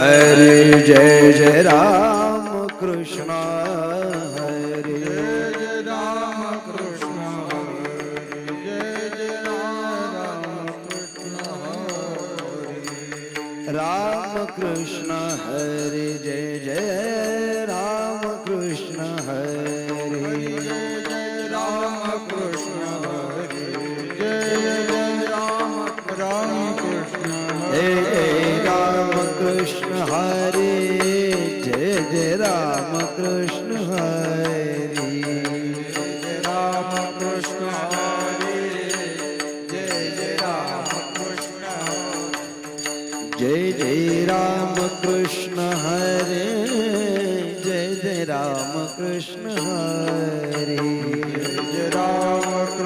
હરે જય જય રામ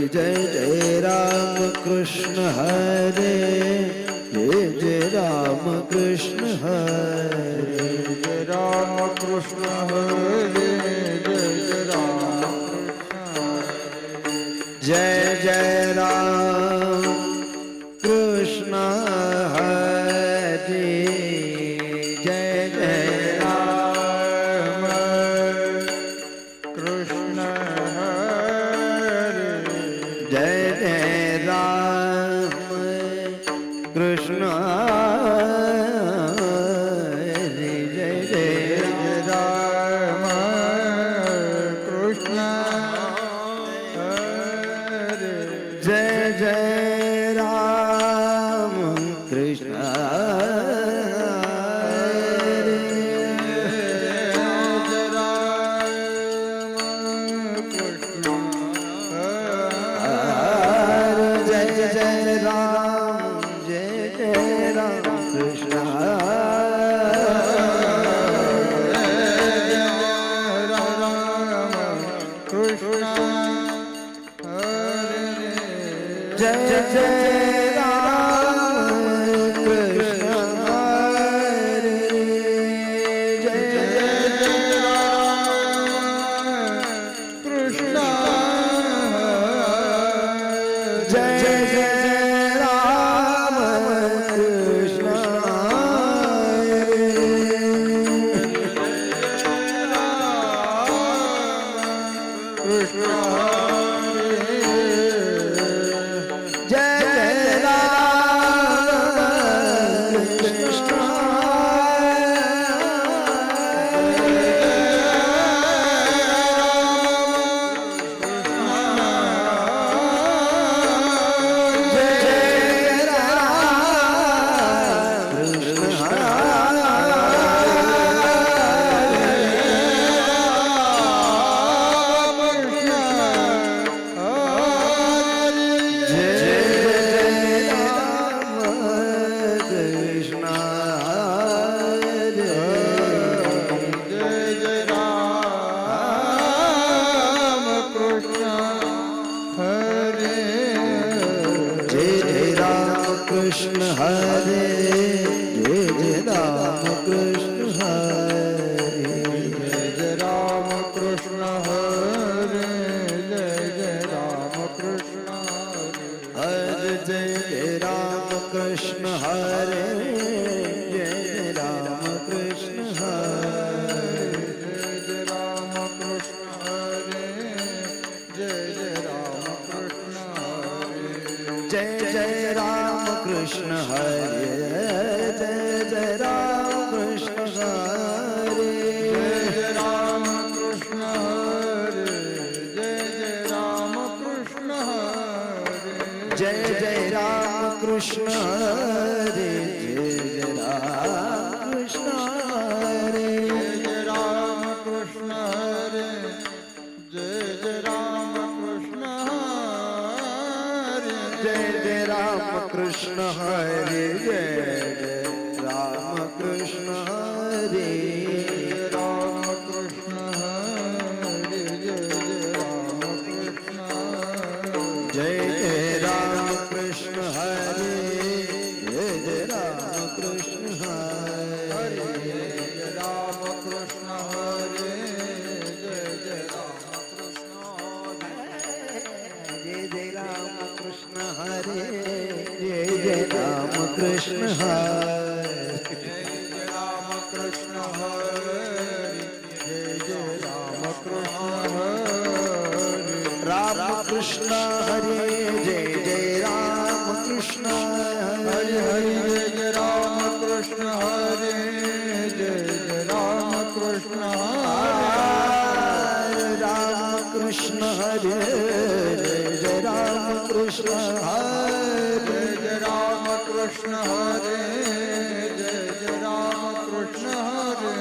जय जय राम कृष्ण हरे। कृष्ण हरे જય જય રામ કૃષ્ણ હરે જય રામ કૃષ્ણ હરે જય જય રામ કૃષ્ણ હરે હરે જય. જય રામ કૃષ્ણ હરે જય જય રામ કૃષ્ણ રામ કૃષ્ણ હરે જય જય રામ કૃષ્ણ હરે જય. રામ કૃષ્ણ હરે રામ કૃષ્ણ હરે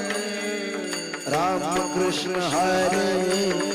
રામ કૃષ્ણ હરે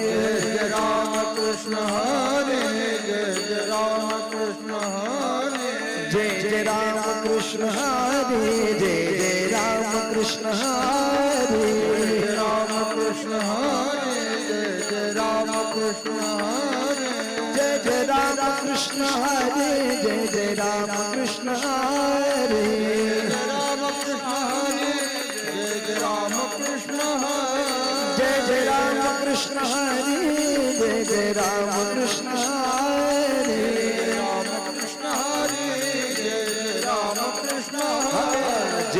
কৃষ্ণ হরে রাম কৃষ্ণ হরে জয় জয় রাম কৃষ্ণ হরে জয় জয় রাম কৃষ্ণ হরে জয় জয় রাম কৃষ্ণ হরে রাম কৃষ্ণ হরে জয় জয় রাম কৃষ্ণ হরে জয় জয় রাম কৃষ্ণ হরে জয় জয় রাম কৃষ্ণ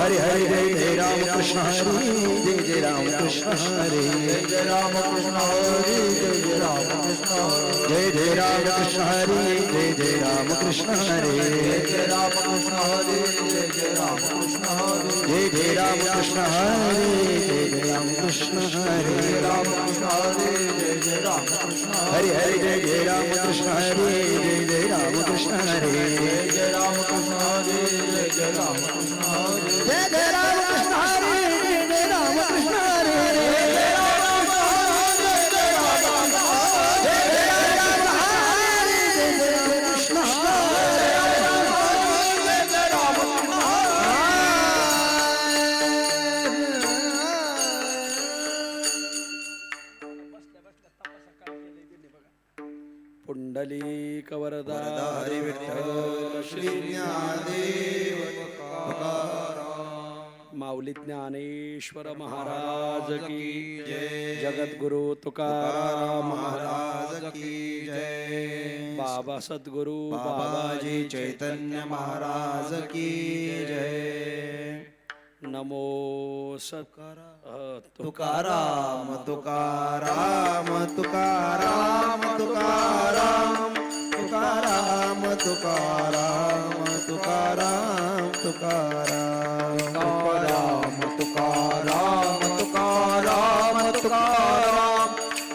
हरे हरे जय जय राम कृष्ण हरे जय जय राम कृष्ण हरे। जय जय राम कृष्ण हरे जय जय राम कृष्ण जय जय राम कृष्ण हरे। जय जय राम कृष्ण हरे जय जय राम कृष्ण हरे। जय जय राम कृष्ण हरे जय जय राम कृष्ण हरे जय जय राम कृष्ण हरे जय राम कृष्ण हरे जय जय राम कृष्ण हरे। हरे जय जय राम कृष्ण हरे जय जय राम कृष्ण हरे जय जय राम कृष्ण पुंडलिक वरदा हरी विठ्ठल श्री माऊली ज्ञानेश्वर महाराज की जय. जगद्गुरु तुकाराम महाराज की जय. बाबा सद्गुरु बाबाजी चैतन्य महाराज की जय। नमो सकारा तुकाराम तुकाराम तुकाराम तुकाराम तुकाराम तुकाराम तुकाराम तुकाराम तुकाराम तुकाराम तुकाराम तुकाराम तुकाराम तुकाराम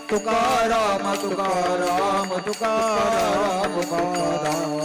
तुकाराम तुकाराम तुकाराम तुकाराम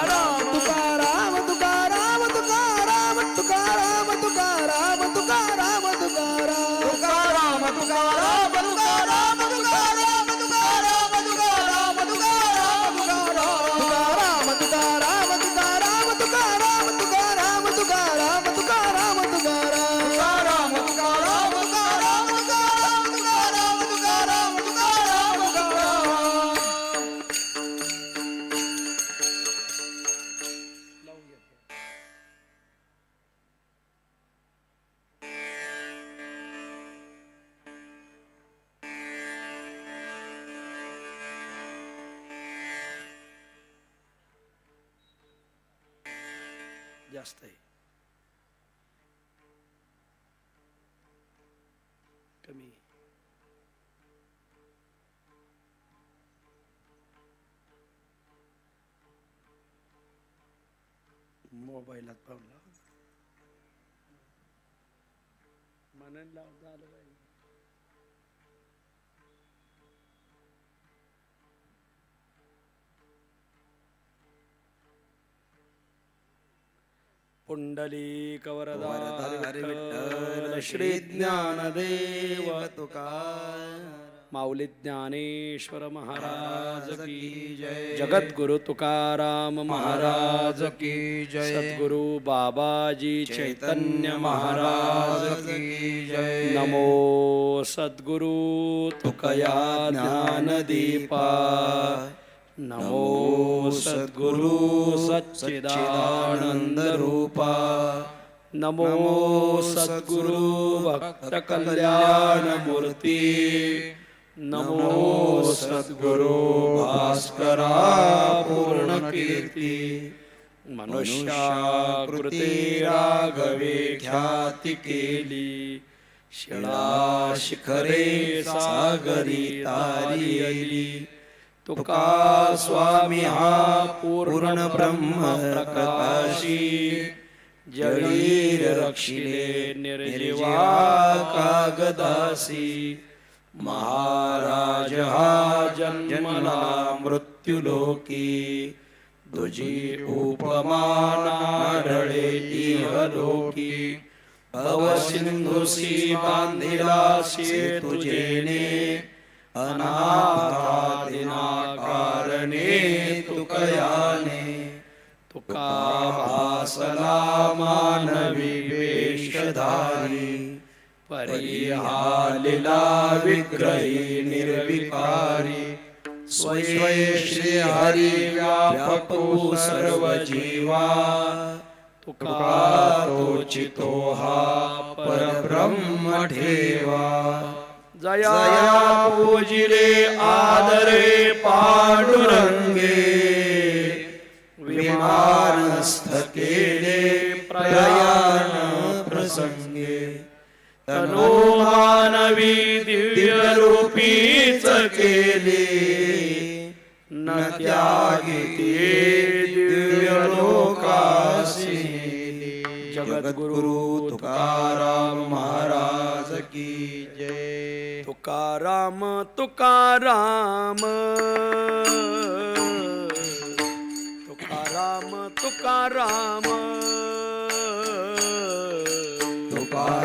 पहिलाच पाहुणला मनन लावता आलं पाहिजे पुण्डलीकवरदार श्रीज्ञानदेव तुका माऊली ज्ञानेश्वर महाराज की जय। जगद्गुरु तुकाराम महाराज की जय। सद्गुरु बाबाजी चैतन्य महाराज की जय। नमो सद्गुरु तुकया ज्ञानदीपा। नमो सद्गुरु सच्चिदानंद रूपा नमो सद्गुरु भक्त कल्याण मूर्ती नमो सद्गुरु भास्करा पूर्ण कीर्ती मनुष्याकृते राघवे ख्याती केली। शिळा शिखरे सागरी तारी तुका स्वामी हा पूर्ण ब्रह्म प्रकाशी। जळीर रक्षिले निर्जीवा कागदासी। महाराज हा जन्मला मृत्युलोकी. तुझी उपमाना अव इहलोकी भवसिंधुसी बांधिलासी तुझेने अनाथादिना कारणे तुकयाने. तुका भासला मानवी वेशधारी परिहालिला विग्रही निर्विकारी। स्वय श्री हरी व्यापको सर्व जीवा तुका हा परब्रह्म ठेवा जया पूजिले आदरे पांडुरंगे। विमानस्थ केले प्रयाण प्रसंगे। तनो मानवी दिव्य रूपीच केले न त्यागी ते दिव्य लोकासी जगद्गुरु तुकाराम महाराज की जय। तुकाराम तुकाराम। तुकाराम तुकाराम।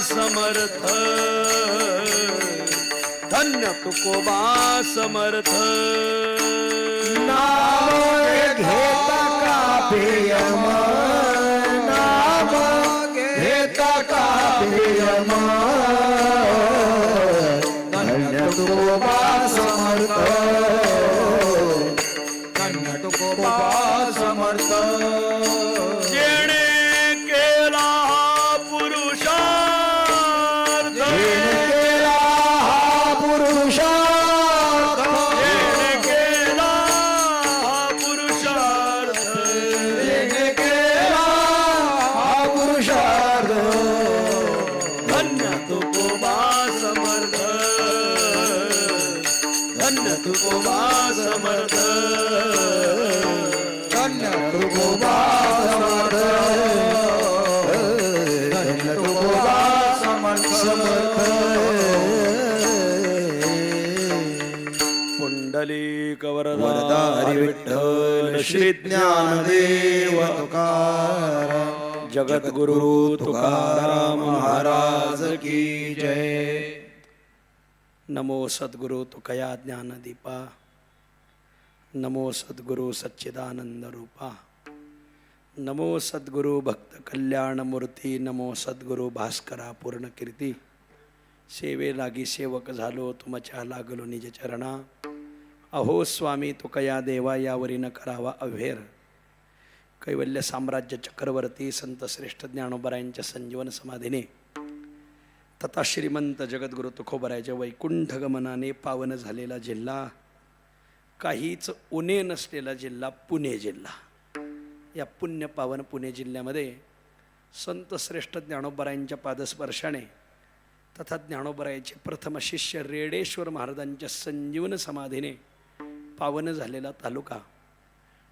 समर्थ। धन्य तुकोबा समर्थ। नाम घेता का प्रियम? नाम घेता का प्रियम? धन्य तुकोबा समर्थ। श्री ज्ञानदेव तुकाराम जगद्गुरु तुकाराम महाराज की जय। नमो सद्गुरु तुकया ज्ञानदीपा। नमो सद्गुरु सच्चिदानंद रूपा। नमो सद्गुरु भक्त कल्याण मूर्ती। नमो सद्गुरु भास्करा पूर्ण कीर्ती। सेवे लागी सेवक झालो तुमच्या लागलो निज चरणा। अहो स्वामी तुकया देवा यावरीनं करावा अव्हेर. कैवल्य साम्राज्य चक्रवर्ती संत श्रेष्ठ ज्ञानोबरायांच्या संजीवन समाधीने. तथा श्रीमंत जगद्गुरु तुकोबरायच्या वैकुंठ गमनाने पावन झालेला जिल्हा काहीच उणे नसलेला जिल्हा पुणे जिल्हा. या पुण्य पावन पुणे जिल्ह्यामध्ये संत श्रेष्ठ ज्ञानोबरायांच्या पादस्पर्शाने तथा ज्ञानोबरायाचे प्रथम शिष्य रेडेश्वर महाराजांच्या संजीवन समाधीने पावन झालेला तालुका.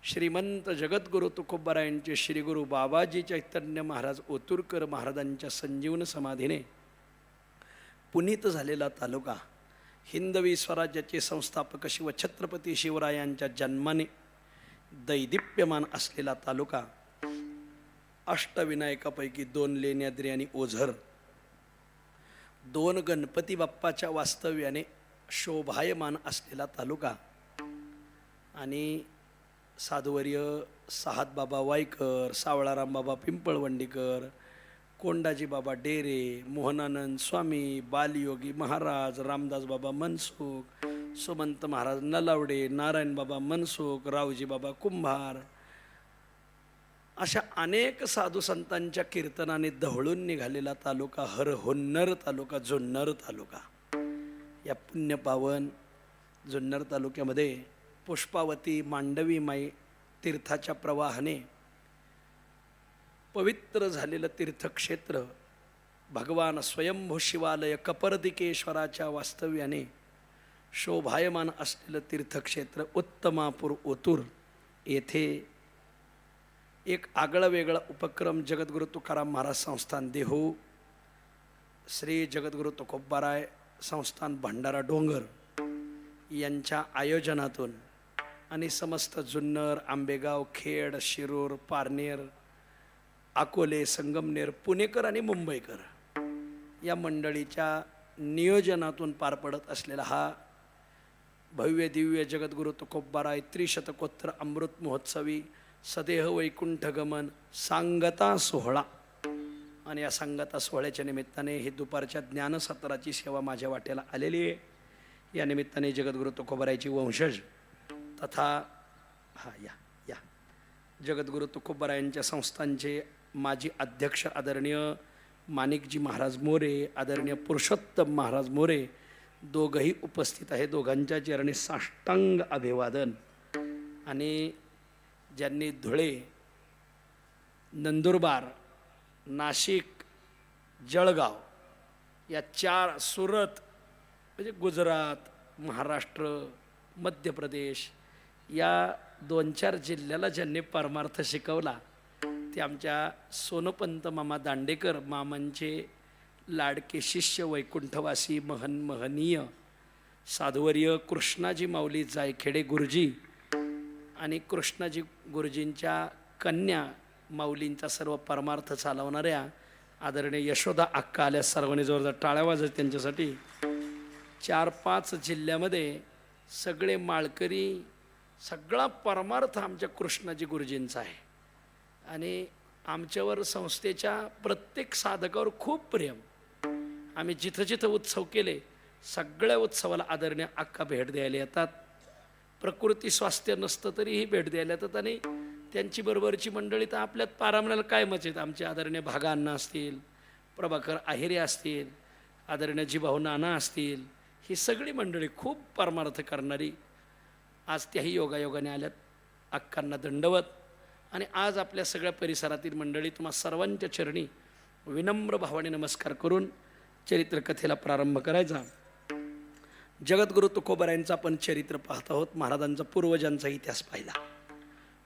श्रीमंत जगद्गुरु तुकोबरायांचे श्रीगुरु बाबाजी चैतन्य महाराज ओतुरकर महाराजांच्या संजीवन समाधीने पुनीत झालेला तालुका. हिंदवी स्वराज्याचे संस्थापक शिव छत्रपती शिवरायांच्या जन्माने दैदिप्यमान असलेला तालुका. अष्टविनायकापैकी दोन लेण्याद्री आणि ओझर. दोन गणपती बाप्पाच्या वास्तव्याने शोभायमान असलेला तालुका. आणि साधुवर्य साहात बाबा वायकर सावळाराम बाबा पिंपळवंडीकर कोंडाजीबाबा डेरे मोहनानंद स्वामी बालयोगी महाराज रामदास बाबा मनसुख सुमंत महाराज नलावडे नारायणबाबा मनसुख रावजीबाबा कुंभार अशा अनेक साधू संतांच्या कीर्तनाने दहळून निघालेला तालुका हर होन्नर तालुका जुन्नर तालुका. या पुण्यपावन जुन्नर तालुक्यामध्ये पुष्पावती मांडवीमाई तीर्थाच्या प्रवाहाने पवित्र झालेलं तीर्थक्षेत्र भगवान स्वयंभू शिवालय कपर्दिकेश्वराच्या वास्तव्याने शोभायमान असलेलं तीर्थक्षेत्र उत्तमापूर ओतूर. येथे एक आगळा वेगळा उपक्रम जगद्गुरु तुकाराम महाराज संस्थान देहू श्री जगद्गुरु तुकोबाराय संस्थान भंडारा डोंगर यांच्या आयोजनातून आणि समस्त जुन्नर आंबेगाव खेड शिरूर पारनेर अकोले संगमनेर पुणेकर आणि मुंबईकर या मंडळीच्या नियोजनातून पार पडत असलेला हा भव्य दिव्य जगद्गुरु तुकोबाराय त्रिशतकोत्तर अमृत महोत्सवी सदेह वैकुंठ गमन सांगता सोहळा. आणि या सांगता सोहळ्याच्या निमित्ताने ही दुपारच्या ज्ञानसत्राची सेवा माझ्या वाट्याला आलेली आहे. या निमित्ताने जगद्गुरु तुकोबारायची वंशज तथा हा या या. जगद्गुरु तुकोबरायांच्या संस्थांचे माजी अध्यक्ष आदरणीय माणिकजी महाराज मोरे आदरणीय पुरुषोत्तम महाराज मोरे दोघंही उपस्थित आहे दोघांच्या चरणी साष्टांग अभिवादन. आणि ज्यांनी धुळे नंदुरबार नाशिक जळगाव या चार सुरत म्हणजे गुजरात महाराष्ट्र मध्य प्रदेश या दोन चार जिल्ह्याला ज्यांनी परमार्थ शिकवला ते आमच्या सोनपंत मामा दांडेकर मामांचे लाडके शिष्य वैकुंठवासी महन महनीय साधुवर्य कृष्णाजी माऊली जायखेडे गुरुजी आणि कृष्णाजी गुरुजींच्या कन्या माऊलींचा सर्व परमार्थ चालवणाऱ्या आदरणीय यशोदा अक्का आल्या सर्वांनी जोरदार टाळ्या वाजत त्यांच्यासाठी. चार पाच जिल्ह्यामध्ये सगळे माळकरी सगळा परमार्थ आमच्या कृष्णाजी गुरुजींचा आहे. आणि आमच्यावर संस्थेच्या प्रत्येक साधकावर खूप प्रेम. आम्ही जिथं जिथं उत्सव केले सगळ्या उत्सवाला आदरणीय अक्का भेट द्यायला येतात. प्रकृती स्वास्थ्य नसतं तरीही भेट द्यायला येतात आणि त्यांची बरोबरची मंडळी तर आपल्यात पारामणाला काय मजेत आमचे आदरणीय भागांना असतील प्रभाकर आहिरे असतील आदरणीय जीभाऊ नाना असतील ही सगळी मंडळी खूप परमार्थ करणारी आज त्याही योगायोगाने आल्यात. अक्कांना दंडवत. आणि आज आपल्या सगळ्या परिसरातील मंडळी तुम्हा सर्वांच्या चरणी विनम्र भावाने नमस्कार करून चरित्रकथेला प्रारंभ करायचा. जगद्गुरु तुकोबरायांचा आपण चरित्र पाहत आहोत. महाराजांचा पूर्वजांचा इतिहास पाहिला.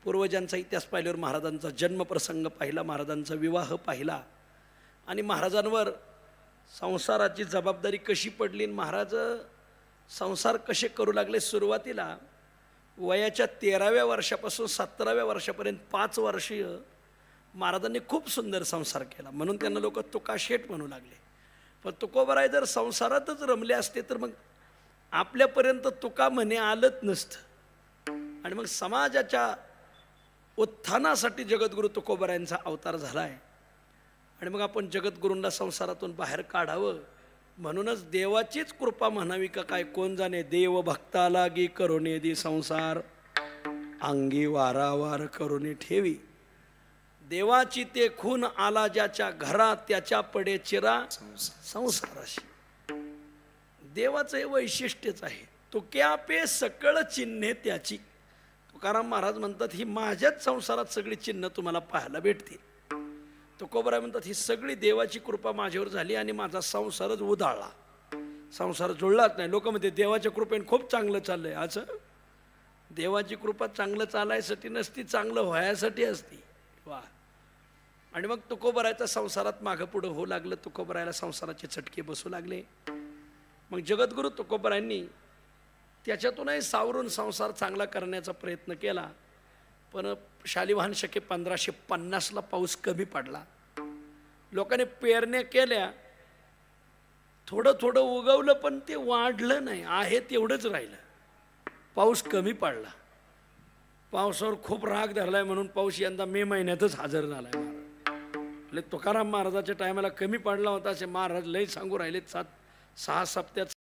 पूर्वजांचा इतिहास पाहिल्यावर महाराजांचा जन्मप्रसंग पाहिला महाराजांचा विवाह पाहिला. आणि महाराजांवर संसाराची जबाबदारी कशी पडली आणि महाराज संसार कसे करू लागले सुरुवातीला वयाच्या तेराव्या वर्षापासून सतराव्या वर्षापर्यंत पाच वर्षीय महाराजांनी खूप सुंदर संसार केला. म्हणून त्यांना लोक तुका शेठ म्हणू लागले. पण तुकोबराय जर संसारातच रमले असते तर मग आपल्यापर्यंत तुका म्हणे आलंच नसतं. आणि मग समाजाच्या उत्थानासाठी जगद्गुरू तुकोबरायांचा अवतार झाला आहे आणि मग आपण जगद्गुरूंना संसारातून बाहेर काढावं. म्हणूनच देवाचीच कृपा म्हणावी का काय? कोण जाणे? देव भक्ताला गी करुणे दी संसार. अंगी वारावार करुणे ठेवी. देवाची ते खून आला ज्याच्या घरात त्याच्या पडे चिरा संसाराशी. देवाचं हे वैशिष्ट्यच आहे. तो क्या पे सकळ चिन्हे त्याची. तुकाराम महाराज म्हणतात ही माझ्याच संसारात सगळी चिन्ह तुम्हाला पाहायला भेटतील. तुकोबराय म्हणतात ही सगळी देवाची कृपा माझ्यावर झाली आणि माझा संसारच उधाळला. संसार जुळलाच नाही. लोक म्हणते देवाच्या कृपेने खूप चांगलं चाललं आहे असं? देवाची कृपा चांगलं चालायसाठी नसती चांगलं व्हायसाठी असती. वा. आणि मग तुकोबरायचा संसारात मागं पुढं होऊ लागलं तुकोबरायला संसाराचे चटके बसू लागले. मग जगद्गुरू तुकोबरायांनी त्याच्यातूनही सावरून संसार चांगला करण्याचा प्रयत्न केला. पण शालिवाहन शके पंधराशे पन्नासला पाऊस कमी पडला. लोकांनी पेरण्या केल्या. थोडं थोडं उगवलं पण ते वाढलं नाही. आहे तेवढंच राहिलं. पाऊस कमी पडला. पावसावर खूप राग धरलाय म्हणून पाऊस यंदा मे महिन्यातच हजर झालाय म्हणजे तुकाराम महाराजाच्या टायमाला कमी पडला होता असे महाराज लय सांगू राहिले सात सहा सप्त्यात